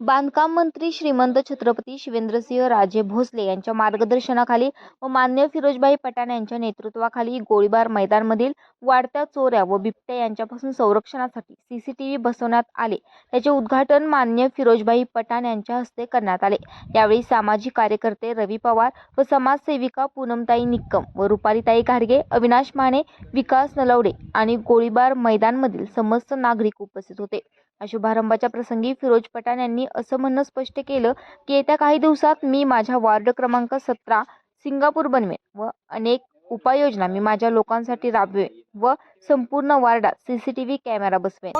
बांधकाम मंत्री श्रीमंत छत्रपती शिवेंद्रसिंह राजे भोसले यांच्या मार्गदर्शनाखाली व मान्य फिरोजभाई पठाण यांच्या नेतृत्वाखाली गोळीबार मैदानमधील वाढत्या चोऱ्या व बिबट्या यांच्यापासून संरक्षणासाठी सीसीटीव्ही बसवण्यात आले. त्याचे उद्घाटन मान्य फिरोजभाई पठाण यांच्या हस्ते करण्यात आले. यावेळी सामाजिक कार्यकर्ते रवी पवार व समाजसेविका पूनमताई निक्कम व रुपालीताई घारगे अविनाश माने विकास नलवडे आणि गोळीबार मैदानमधील समस्त नागरिक उपस्थित होते. शुभारंभाच्या प्रसंगी फिरोज पठाण यांनी असं म्हणणं स्पष्ट केलं की येत्या काही दिवसात मी माझ्या वार्ड क्रमांक सतरा सिंगापूर बनवेन व अनेक उपाययोजना मी माझ्या लोकांसाठी राबवेन व संपूर्ण वार्डात सीसीटीव्ही कॅमेरा बसवेन.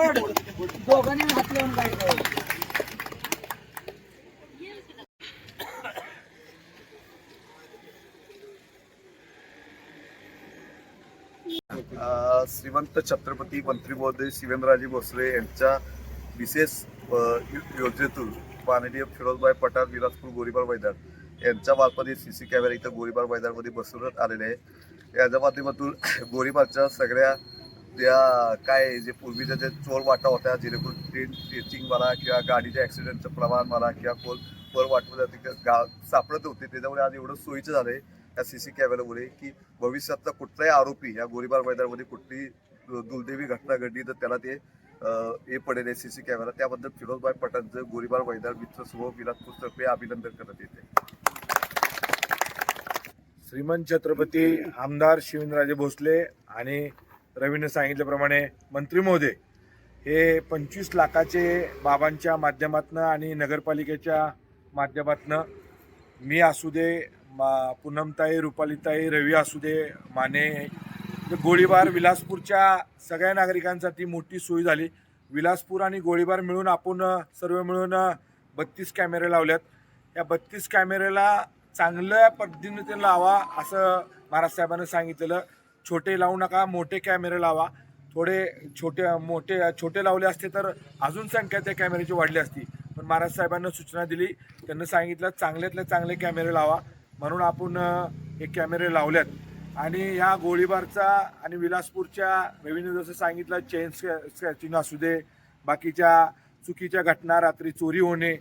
श्रीमंत छत्रपती मंत्री महोदय शिवेंद्रराजे भोसले यांच्या विशेष योजनेतून माननीय फिरोजभाई पठाण विलासपूर गोरीबार मैदान यांच्या मार्फत सी सी कॅमेरा इथं गोरीबार मैदानमध्ये बसवण्यात आलेले आहे याच्या माध्यमातून गोरीबारच्या सगळ्या त्या काय जे पूर्वीच्या जे चोर वाटा होत्या जेणेकरून ट्रेन टेचिंग म्हणा किंवा गाडीच्या ॲक्सिडेंटचं प्रमाण म्हणा किंवा कोण पर वाटमध्ये गा सापडत होते त्याच्यामुळे आज एवढं सोयीचं झालं आहे या सी सी कॅमेऱ्यामुळे की भविष्यातला कुठलाही आरोपी या गोरीबार मैदानामध्ये कुठली दुर्दैवी घटना घडली तर त्याला ते हे पडेल सी सी कॅमेरा त्याबद्दल फिरोजभाई पटांचं गोरीबार वैदार मित्र समूह विलासपूर अभिनंदन करण्यात येते. श्रीमंत छत्रपती आमदार शिवेंद्रराजे भोसले आणि रवीनं सांगितल्याप्रमाणे मंत्री महोदय हे पंचवीस लाखाचे बाबांच्या माध्यमातनं आणि नगरपालिकेच्या माध्यमातनं मी असू दे मा पूनमताई रुपालीताई रवी असू दे माने गोळीबार विलासपूरच्या सगळ्या नागरिकांसाठी मोठी सोय झाली. विलासपूर आणि गोळीबार मिळून आपण सर्व मिळून बत्तीस कॅमेरे लावल्यात या बत्तीस कॅमेऱ्याला चांगल्या पद्धतीने ते लावा असं महाराज साहेबांनी सांगितलेलं. छोटे लावू नका मोठे कॅमेरे लावा. थोडे छोटे मोठे छोटे लावले असते तर अजून संख्या त्या कॅमेऱ्याची वाढली असती. पण महाराज साहेबांना सूचना दिली. त्यांना सांगितलं चांगल्यातले चांगले कॅमेरे लावा. म्हणून आपण हे कॅमेरे लावल्यात आणि ह्या गोळीबारचा आणि विलासपूरच्या रवीने जसं सांगितलं चेन स्क्रॅचिंग असू दे बाकीच्या चुकीच्या घटना रात्री चोरी होणे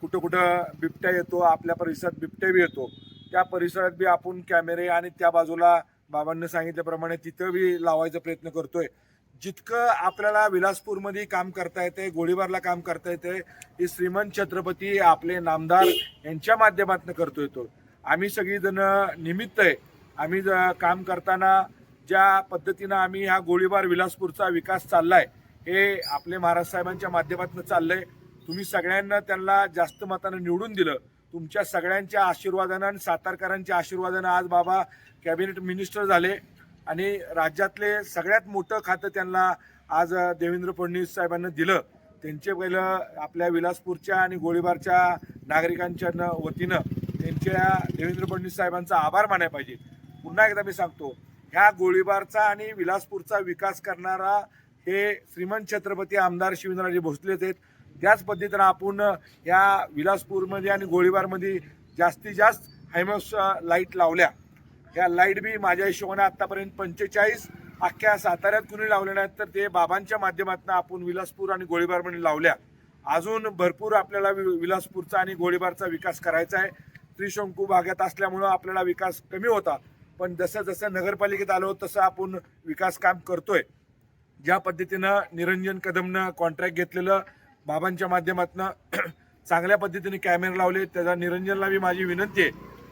कुठं कुठं बिबट्या येतो आपल्या परिसरात बिबट्या बी येतो त्या परिसरात बी आपण कॅमेरे आणि त्या बाजूला बाबांनी सांगितल्याप्रमाणे तिथं बी लावायचा प्रयत्न करतोय. जितकं आपल्याला विलासपूरमध्ये काम करता येते गोळीबारला काम करता येते हे श्रीमंत छत्रपती आपले नामदार यांच्या माध्यमातून करतोय तो. आम्ही सगळीजण निमित्त आहे. आम्ही ज- काम करताना ज्या पद्धतीनं आम्ही हा गोळीबार विलासपूरचा विकास चाललाय हे आपले महाराज साहेबांच्या माध्यमातून चाललंय. तुम्ही सगळ्यांना त्यांना जास्त मतानं निवडून दिलं. तुमच्या सगळ्यांच्या आशीर्वादानं आणि सातारकरांच्या आशीर्वादानं आज बाबा कॅबिनेट मिनिस्टर झाले आणि राज्यातले सगळ्यात मोठं खातं त्यांना आज देवेंद्र फडणवीस साहेबांना दिलं. त्यांचे पहिलं आपल्या विलासपूरच्या आणि गोळीबारच्या नागरिकांच्या वतीनं त्यांच्या देवेंद्र फडणवीस साहेबांचा आभार मानायला पाहिजे. पुन्हा एकदा मी सांगतो ह्या गोळीबारचा आणि विलासपूरचा विकास करणारा हे श्रीमंत छत्रपती आमदार शिवेंद्रराजे भोसलेच आहेत. त्याच पद्धतीनं आपण या विलासपूरमध्ये आणि गोळीबारमध्ये जास्तीत जास्त हायमोस लाइट लावल्या. ह्या लाइट बी माझ्या हिशोबाने आत्तापर्यंत पंचेचाळीस अख्ख्या साताऱ्यात कुणी लावले नाहीत तर ते बाबांच्या माध्यमातून आपण विलासपूर आणि गोळीबारमध्ये लावल्या. अजून भरपूर आपल्याला वि- विलासपूरचा आणि गोळीबारचा विकास करायचा आहे. त्रिशंकू भागात असल्यामुळं आपल्याला विकास कमी होता. पण जसं जसं नगरपालिकेत आलो तसं आपण विकास काम करतोय. ज्या पद्धतीनं निरंजन कदमनं कॉन्ट्रॅक्ट घेतलेलं बाबांच्या माध्यमातून चांगल्या पद्धतीने कॅमेरे लावले त्याचा निरंजनला मी माझी विनंती आहे.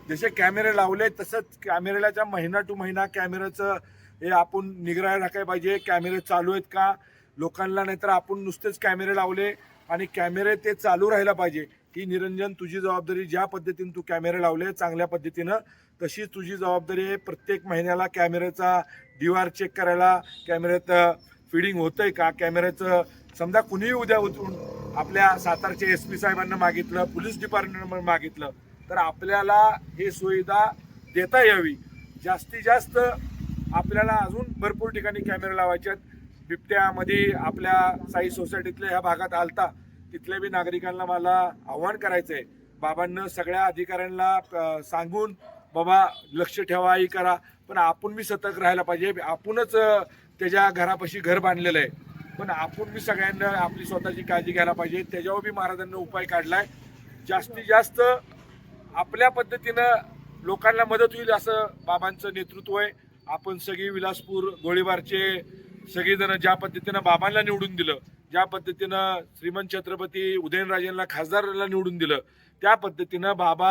जसे कॅमेरे लावले तसंच कॅमेऱ्याच्या महिना टू महिना कॅमेऱ्याचं हे आपण निगराण राखायला पाहिजे. कॅमेरे चालू आहेत का? लोकांना नाहीतर आपण नुसतेच कॅमेरे लावले. आणि कॅमेरे ते चालू राहायला पाहिजे. ही निरंजन तुझी जबाबदारी ज्या पद्धतीने तू कॅमेरे लावले चांगल्या पद्धतीनं तशीच तुझी जबाबदारी आहे. प्रत्येक महिन्याला कॅमेऱ्याचा डी आर चेक करायला कॅमेऱ्यात फिडिंग होतंय का? कॅमेऱ्याचं समजा कुणीही उद्या उतरून आपल्या सातारच्या एस पी साहेबांना मागितलं पोलीस डिपार्टमेंट मागितलं तर आपल्याला हे सुविधा देता यावी. जास्तीत जास्त आपल्याला अजून भरपूर ठिकाणी कॅमेरे लावायचे आहेत. बिबट्यामध्ये आपल्या साई सोसायटीतल्या ह्या भागात आलता तिथल्या बी नागरिकांना मला आव्हान करायचं आहे बाबांना सगळ्या अधिकाऱ्यांना सांगून बाबा लक्ष ठेवा ही करा. पण आपण बी सतर्क राहायला पाहिजे. आपणच त्याच्या घरापाशी घर बांधलेलं आहे. पण आपण मी सगळ्यांना आपली स्वतःची काळजी घ्यायला पाहिजे. त्याच्यावर बी महाराजांना उपाय काढलाय. जास्तीत जास्त आपल्या पद्धतीनं लोकांना मदत होईल असं बाबांचं नेतृत्व आहे. आपण सगळी विलासपूर गोळीबारचे सगळेजण ज्या पद्धतीनं बाबांना निवडून दिलं ज्या पद्धतीनं श्रीमंत छत्रपती उदयनराजेंना खासदाराला निवडून दिलं त्या पद्धतीनं बाबा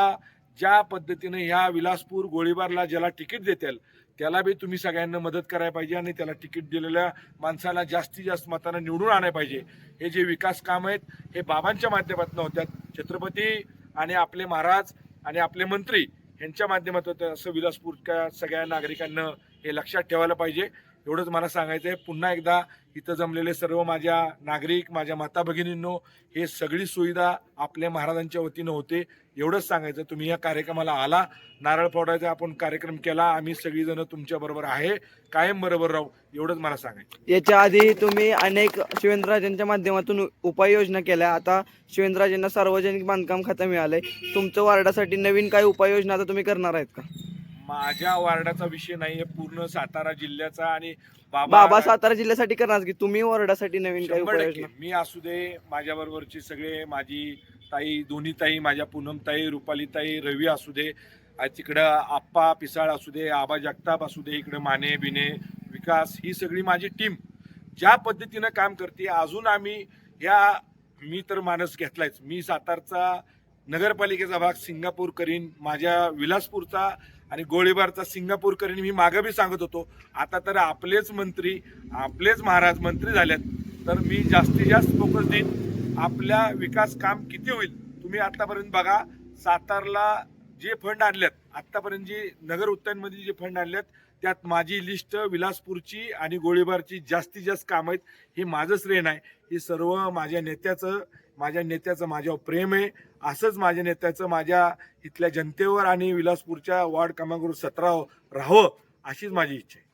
ज्या पद्धतीनं ह्या विलासपूर गोळीबारला ज्याला तिकीट देतील त्याला बी तुम्ही सगळ्यांना मदत करायला पाहिजे आणि त्याला तिकीट दिलेल्या माणसाला जास्तीत जास्त मतानं निवडून आणायला पाहिजे. हे जे विकास काम आहेत हे बाबांच्या माध्यमातून होत्यात छत्रपती आणि आपले महाराज आणि आपले मंत्री यांच्या माध्यमातून होतं. असं विलासपूरच्या सगळ्या नागरिकांना हे लक्षात ठेवायला पाहिजे. एवढंच मला सांगायचं आहे पुन्हा एकदा इथं जमलेले सर्व माझ्या नागरिक माझ्या माता भगिनींनो हे सगळी सुविधा आपल्या महाराजांच्या वतीनं होते. एवढंच सांगायचं तुम्ही या कार्यक्रमाला आला. नारळ फोडायचा आपण कार्यक्रम केला. आम्ही सगळीजण तुमच्या बरोबर आहे. कायम बरोबर राहू. एवढंच मला सांगायचं याच्या आधी तुम्ही अनेक शिवेंद्रराजांच्या माध्यमातून उपाययोजना केल्या. आता शिवेंद्रराजांना सार्वजनिक बांधकाम खातं मिळालंय. तुमचं वार्डासाठी नवीन काय उपाययोजना आता तुम्ही करणार आहेत का? माझ्या वार्डाचा विषय नाहीये पूर्ण सातारा जिल्ह्याचा आणि बाबा सातारा जिल्ह्यासाठी करणार की तुम्ही वार्डासाठी नवीन काय शंभर टक्के. उपाययोजना मी असू दे माझ्या बरोबरचे सगळे माझी ताई दोन्ही ताई माझ्या पूनम ताई रुपाली ताई रवी असू दे आ तिकडं आप्पा पिसाळ असू दे आबा जगताप असू दे इकडं माने बिने विकास ही सगळी माझी टीम. ज्या पद्धतीनं काम करते अजून आम्ही या मी तर मानस घेतलायच. मी सातारचा नगरपालिकेचा भाग सिंगापूर करीन माझ्या विलासपूरचा आणि गोळीबारचा सिंगापूर करीन मी मागं बी सांगत होतो. आता तर आपलेच मंत्री आपलेच महाराज मंत्री झाल्यात तर मी जास्तीत जास्त फोकस देईन आपल्या विकास काम किती होईल तुम्ही आतापर्यंत बघा सातारला जे फंड आणल्यात आतापर्यंत जे नगर उत्तानमध्ये जे फंड आणल्यात त्यात माझी लिस्ट विलासपूरची आणि गोळीबारची जास्तीत जास्त काम आहेत हे माझं श्रेय नाही. हे सर्व माझ्या नेत्याचं माझ्या नेत्याचं माझ्यावर प्रेम आहे. असंच माझ्या नेत्याचं माझ्या इथल्या जनतेवर आणि विलासपूरच्या वार्ड क्रमांक सतरा राहावं अशीच माझी इच्छा आहे.